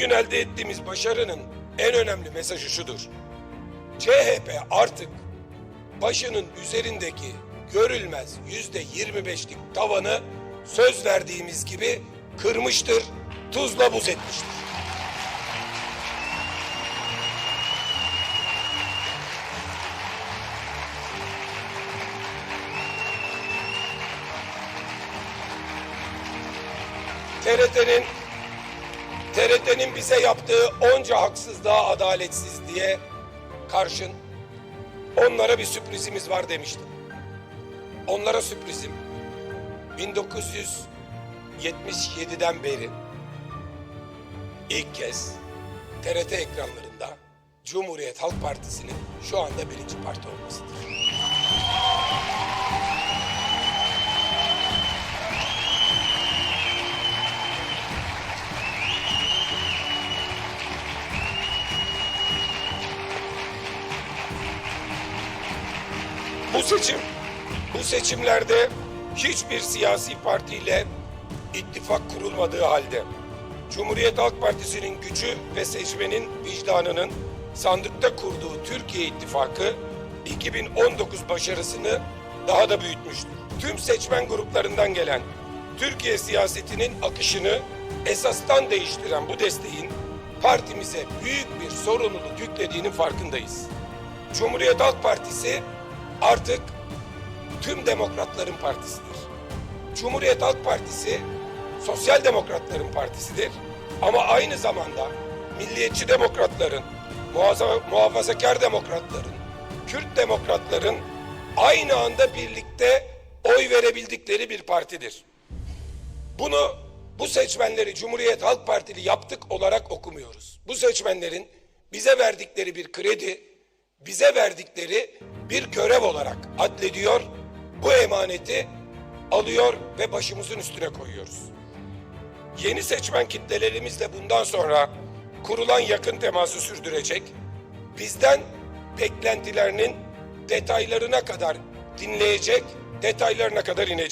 Bugün elde ettiğimiz başarının en önemli mesajı şudur. CHP artık başının üzerindeki görülmez yüzde 25'lik tavanı söz verdiğimiz gibi kırmıştır, tuzla buz etmiştir. TRT'nin TRT'nin bize yaptığı onca haksızlığa adaletsizliğe karşın onlara bir sürprizimiz var demiştim. Onlara sürprizim 1977'den beri ilk kez TRT ekranlarında Cumhuriyet Halk Partisi'nin şu anda birinci parti olmasıdır. Bu seçim, bu seçimlerde hiçbir siyasi partiyle ittifak kurulmadığı halde Cumhuriyet Halk Partisi'nin gücü ve seçmenin vicdanının sandıkta kurduğu Türkiye İttifakı 2019 başarısını daha da büyütmüştür. Tüm seçmen gruplarından gelen Türkiye siyasetinin akışını esastan değiştiren bu desteğin partimize büyük bir sorumluluk yüklediğinin farkındayız. Cumhuriyet Halk Partisi artık tüm demokratların partisidir. Cumhuriyet Halk Partisi sosyal demokratların partisidir. Ama aynı zamanda milliyetçi demokratların, muhafazakar demokratların, Kürt demokratların aynı anda birlikte oy verebildikleri bir partidir. Bunu bu seçmenleri Cumhuriyet Halk Partili yaptık olarak okumuyoruz. Bu seçmenlerin bize verdikleri bir kredi, bize verdikleri bir görev olarak adlediyor. Bu emaneti alıyor ve başımızın üstüne koyuyoruz. Yeni seçmen kitlelerimizle bundan sonra kurulan yakın teması sürdürecek. Bizden beklentilerinin detaylarına kadar dinleyecek, detaylarına kadar ineceğiz.